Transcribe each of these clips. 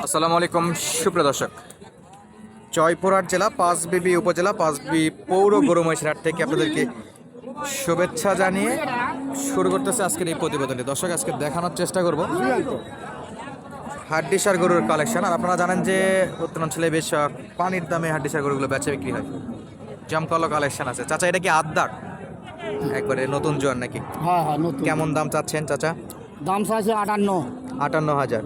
আসসালামু আলাইকুম সুপ্রিয় দর্শক। জয়পুরহাট জেলা পাঁচবিবি উপজেলা পাঁচবি পৌর হাট থেকে আপনাদেরকে শুভেচ্ছা জানিয়ে শুরু করতেছে আজকের এই প্রতিবেদনটি। দর্শক আজকে দেখানোর চেষ্টা করব। হাড্ডিসার গরুর কালেকশন আর আপনারা জানেন যে উত্তরাঞ্চলে বেশ পানির দামে হাড্ডিসার গরুগুলো বেচে বিক্রি হয়। জমকালো কালেকশন আছে। চাচা এটা কি আদ্দার একবারে নতুন জোয়ার নাকি? হ্যাঁ হ্যাঁ কেমন দাম চাচ্ছেন চাচা? দাম চাইছে আটান্ন। আটান্ন হাজার।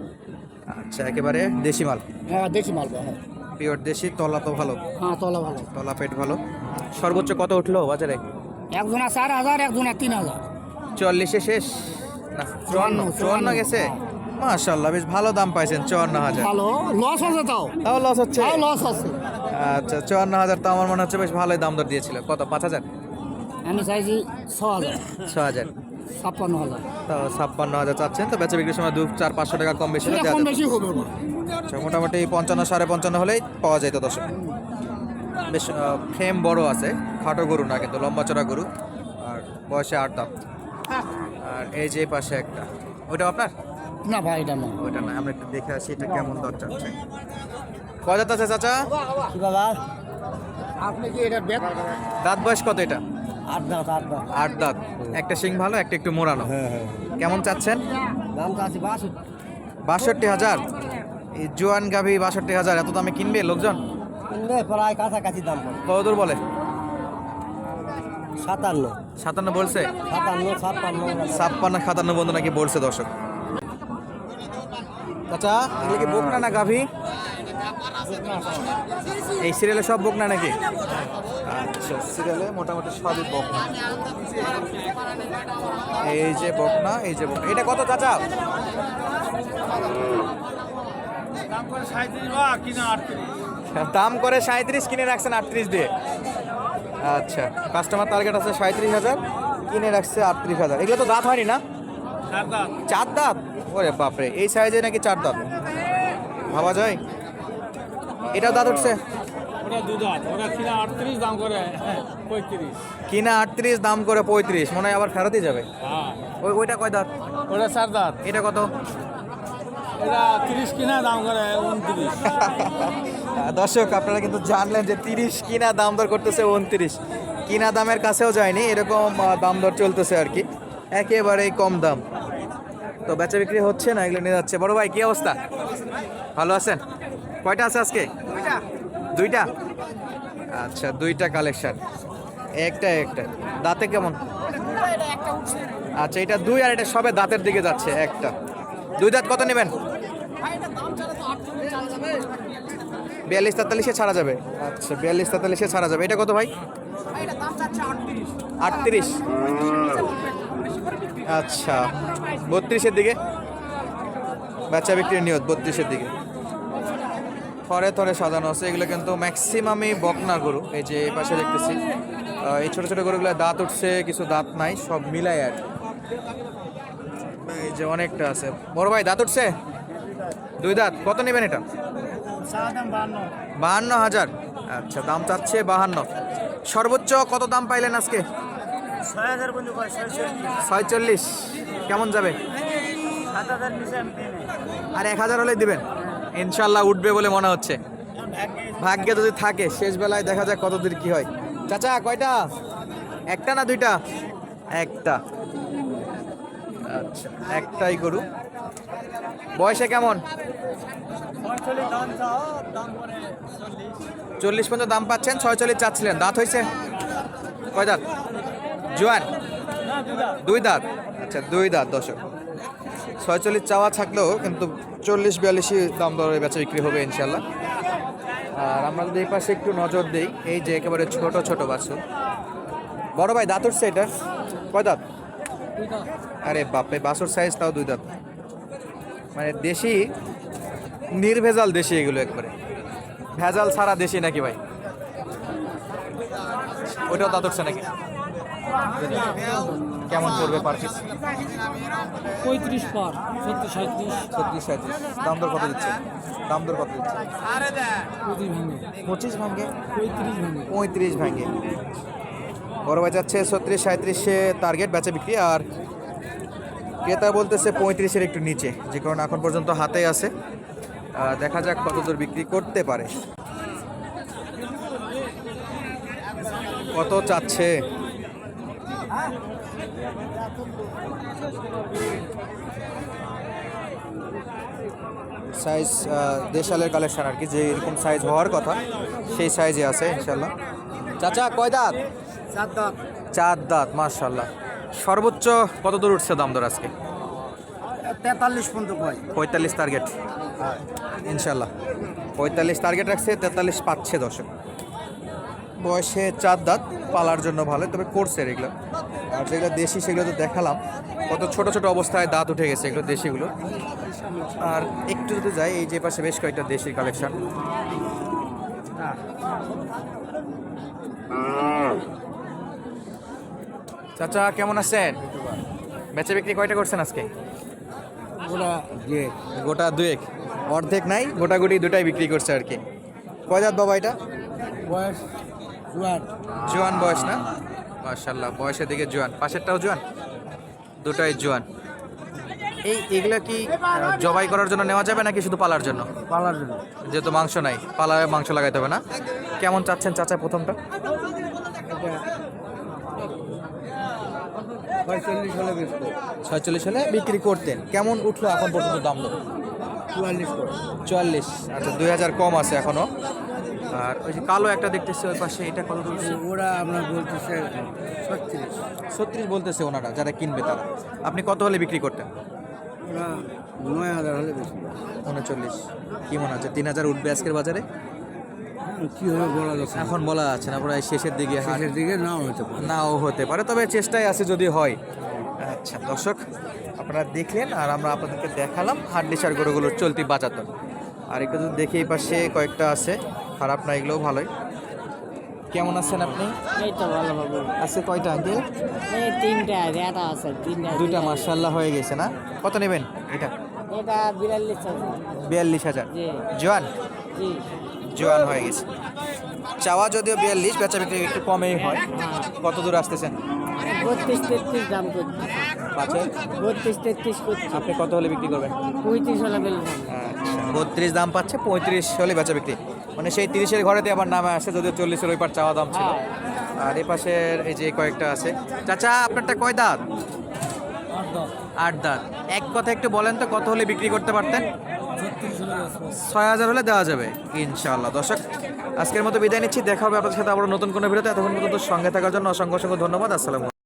আচ্ছা একেবারে দেশি মাল? হ্যাঁ দেখি মাল হ্যাঁ। পিওর দেশি তলা তো ভালো? হ্যাঁ তলা ভালো। তলা পেট ভালো? সর্বোচ্চ কত উঠল বাজারে? একজনা চার হাজার একজনা তিন হাজার। চল্লিশে শেষ? না চুয়ান্ন চুয়ান্ন গেছে? মাশাল্লাহ বেশ ভালো দাম পাইছেন চুয়ান্ন হাজার। ভালো লস আছে তাও। তাও লস হচ্ছে? তাও লস আছে। আচ্ছা চুয়ান্ন হাজার তো আমার মনে হচ্ছে বেশ ভালোই দাম দর দিয়েছিল। কত পাঁচ হাজার? আমি চাইছি ছ হাজার। ছ হাজার। ছাপ্পান্ন হাজার। ছাপ্পান্ন হাজার চাচ্ছেন তো বেচা বিক্রির সময় দু চার পাঁচশো টাকা কম বেশি কম বেশি হবে আচ্ছা মোটামুটি পঞ্চান্ন সাড়ে পঞ্চান্ন হলেই পাওয়া যেত দর্শক। বেশ ফ্রেম বড় আছে খাটো গরু না কিন্তু লম্বা চড়া গরু আর বয়সে আট দাম। আর এই যে পাশে একটা ওইটা আপনার? না ভাই এটা না। ওইটা না আমরা একটু দেখে আসি এটা কেমন দর চাচ্ছে। কয় দাঁত আছে চাচা? বাবা? আপনি কি এটা দাঁত বয়স কত এটা? আট দাঁত আট দাঁত। আট দাঁত। একটা শিং ভালো একটা একটু মোড়ানো। হ্যাঁ হ্যাঁ। কেমন চাচ্ছেন? দাম চাচ্ছি বাষট্টি। বাষট্টি হাজার? এই জোয়ান গাভি বাষট্টি হাজার এত দামে কিনবে লোকজন? প্রায় কাছাকাছি দাম পড়ে কত দূর বলে? সাতান্ন। সাতান্ন বলছে? সাতান্ন ছাপ্পান্ন। ছাপ্পান্ন সাতান্ন বন্ধু নাকি বলছে দর্শক? চাচা এগুলো কি বকনা না গাভি? এই সিরিয়ালে সব বকনা নাকি? আচ্ছা সিরিয়ালে মোটামুটি সবই বকনা। এই যে বকনা এই যে বকনা। এটা কত চাচা? দাম করে সাঁত্রিশ কিনে রাখছেন আটত্রিশ দিয়ে। আচ্ছা কাস্টমার টার্গেট আছে সাঁত্রিশ হাজার কিনে রাখছে আটত্রিশ হাজার। এগুলো তো দাঁত হয়নি না? চার দাঁত। ওরে বাপরে এই সাইজে নাকি চার দাঁত? ভাবা যায়? এটাও দাঁত উঠছে? কিনা আটত্রিশ দাম করে পঁয়ত্রিশ। মনে হয় আবার ফেরতই যাবে। হ্যাঁ। ওই ওইটা কয় দাঁত? ওটা চার দাঁত। এটা কত? এটা তিরিশ কিনা দাম করে দর্শক আপনারা কিন্তু জানলেন যে তিরিশ কিনা দাম দর করতেছে উনত্রিশ। কিনা দামের কাছেও যায়নি এরকম দাম দর চলতেছে আর কি। একেবারেই কম দাম। তো বেচা বিক্রি হচ্ছে না এগুলো নিয়ে যাচ্ছে। বড় ভাই কি অবস্থা? ভালো আছেন? কয়টা আছে আজকে? দুইটা। আচ্ছা দুইটা কালেকশন একটা একটা। দাঁতে কেমন? আচ্ছা এটা দুই আর এটা সবে দাঁতের দিকে যাচ্ছে একটা। দুই দাঁত কত নেবেন? বিয়াল্লিশ তেতাল্লিশে ছাড়া যাবে। আচ্ছা বিয়াল্লিশ তেতাল্লিশে ছাড়া যাবে। এটা কত ভাই? আটত্রিশ। আচ্ছা বত্রিশের দিকে? বাচ্চা বিক্রির নিয়ত বত্রিশের দিকে। থরে থরে সাজানো আছে। এগুলো কিন্তু ম্যাক্সিমামই বকনা গরু। এই যে এই পাশে দেখতেছি। এই ছোট ছোট গরুগুলো দাঁত উঠছে কিছু দাঁত নাই সব মিলাই আর এই যে অনেকটা আছে। বড় ভাই দাঁত উঠছে? দুই দাঁত। কত নেবেন এটা? বাহান্ন হাজার। আচ্ছা দাম চাচ্ছে বাহান্ন। সর্বোচ্চ কত দাম পাইলেন আজকে? ছয়চল্লিশ। কেমন যাবে? আর এক হাজার হলে দিবেন? ইনশাল্লাহ উঠবে বলে মনে হচ্ছে। ভাগ্যে যদি থাকে শেষ বেলায় দেখা যাক কত দূর কি হয়। চাচা কয়টা? একটা না দুইটা? একটা। আচ্ছা একটাই গরু বয়সে কেমন? চল্লিশ পর্যন্ত দাম পাচ্ছেন ছয়চল্লিশ চাচ্ছিলেন। দাঁত হয়েছে? কয় দাঁত? জোয়ান? দুই দাঁত। আচ্ছা দুই দাঁত দশক ছয়চল্লিশ চাওয়া থাকলেও কিন্তু চল্লিশ, বিয়াল্লিশই দাম দরে বেচা বিক্রি হবে ইনশাল্লাহ আর আমরা যদি এই পাশে একটু নজর দিই, এই যে একেবারে ছোট ছোট বাছুর। বড় ভাই দাঁত উঠছে এটা কয় দাঁত? আরে বাপে বাছুর সাইজ তাও দুই দাঁত। মানে দেশি, নির্ভেজাল দেশি এগুলো একবারে। ভেজাল ছাড়া দেশি নাকি ভাই? ওইটাও দাঁত উঠছে নাকি? কেমন পড়বে পার পিস পঁয়ত্রিশ পার সত্তর সাঁত্রিশ ছত্রিশ সাঁত্রিশ দাম দর কত দিচ্ছে? দাম দর কত দিচ্ছে? পঁচিশ ভাঙে। পঁচিশ পঁয়ত্রিশ ভাঙে। পঁয়ত্রিশ ভাঙ্গে বড় ভাই যাচ্ছে ছত্রিশ সাঁত্রিশে টার্গেট বেচা বিক্রি আর ক্রেতা বলতেছে পঁয়ত্রিশের একটু নিচে যে কারণে এখন পর্যন্ত হাতে আছে। দেখা যাক কত কতদূর বিক্রি করতে পারে। কত চাচ্ছে? সাইজ দেশালের কালেকশন আর কি যে এরকম সাইজ হওয়ার কথা সেই সাইজে আছে ইনশাল্লাহ চাচা কয় দাঁত? চার দাম চার দাঁত মার্শাল্লাহ সর্বোচ্চ কত দূর উঠছে দাম দর আজকে? তেতাল্লিশ পর্যন্ত কয়। পঁয়তাল্লিশ টার্গেট ইনশাল্লাহ পঁয়তাল্লিশ টার্গেট রাখছে তেতাল্লিশ পাচ্ছে দশক বয়সে চার দাঁত। পালার জন্য ভালো তবে করছে এগুলো। আর যেগুলো দেশি সেগুলো তো দেখালাম। কত ছোট ছোট অবস্থায় দাঁত উঠে গেছে এগুলো দেশিগুলো। আর একটু যদি যাই এই যে পাশে বেশ কয়েকটা দেশি কালেকশন চাচা কেমন আছেন? বেচে বিক্রি কয়টা করছেন আজকে? ওরা যে গোটা দুয়েক। অর্ধেক নাই গোটাগুটি দুটাই বিক্রি করছে আর কি। কয় বাবা এটা? বয়স চুয়াট জোয়ান বয়স না? মার্শাল্লাহ বয়সের দিকে জোয়ান। পাশেরটাও জোয়ান? দুটাই জোয়ান। এই এগুলা কি জবাই করার জন্য নেওয়া যাবে নাকি শুধু পালার জন্য? পালার জন্য। যেহেতু মাংস নাই পালায় মাংস লাগাইতে হবে না? কেমন চাচ্ছেন চাচা প্রথমটা? এটা পঁয়তাল্লিশ হলে ছয়চল্লিশ হলে বিক্রি করতেন। কেমন উঠল এখন পর্যন্ত দাম চুয়াল্লিশ চুয়াল্লিশ। আচ্ছা দুই হাজার কম আছে এখনও। আর ওই যে কালো একটা দেখতেছি ওই পাশে এটা কত দূর ওরা আপনার বলতেছে ছত্রিশ। ছত্রিশ বলতেছে ওনারা যারা কিনবে তারা। আপনি কত হলে বিক্রি করতেন? ওরা নয় হাজার হলে বেচবো উনচল্লিশ। কি মনে হচ্ছে তিন হাজার উঠবে আজকের বাজারে? কি হবে বলা যাচ্ছে এখন বলা যাচ্ছে না প্রায় শেষের দিকে শেষের দিকে নাও হতে পারে। নাও হতে পারে তবে চেষ্টায় আছে যদি হয়। আচ্ছা দর্শক আপনারা দেখলেন আর আমরা আপনাদেরকে দেখালাম হাড্ডিসার গরুগুলোর চলতি বাজার আর একটু যদি দেখি এই পাশে কয়েকটা আছে। খারাপ না এগুলোও ভালোই। কেমন আছেন আপনি? এই তো ভালো হবে আছে কয়টা আঙ্কেল? এই তিনটা এটা আছে তিনটা দুইটা মার্শাল্লাহ হয়ে গেছে না? কত নেবেন এটা? এটা বিরাল্লিশ আছে বিয়াল্লিশ হাজার। জি। জোয়ান? জি। জোয়ান হয়ে গেছে। চাওয়া যদিও বিয়াল্লিশ বেচা বিক্রি একটু কমেই হয়। কত দূর আসতেছেন? বত্রিশ তেত্রিশ দাম করছি। পাঁচে? বত্রিশ তেত্রিশ করছি। আপনি কত হলে বিক্রি করবেন? পঁয়ত্রিশ হলে আচ্ছা বত্রিশ দাম পাচ্ছে পঁয়ত্রিশ হলে বেচা বিক্রি। মানে সেই তিরিশের ঘরেতে আবার নামে আসে যদিও চল্লিশের ওই পার চাওয়া দাম ছিল। আর এই পাশের এই যে কয়েকটা আছে। চাচা আপনারটা কয় দাঁত? আট দাঁত। এক কথা একটু বলেন তো কত হলে বিক্রি করতে পারতেন? ছয় হাজার হলে দেওয়া যাবে ইনশাআল্লাহ। দর্শক আজকের মতো বিদায় নিচ্ছি। দেখা হবে আপনাদের সাথে আবার নতুন কোনো ভিডিওতে। এতক্ষণ পর্যন্ত সঙ্গে থাকার জন্য অসংখ্য অসংখ্য ধন্যবাদ। আসসালাম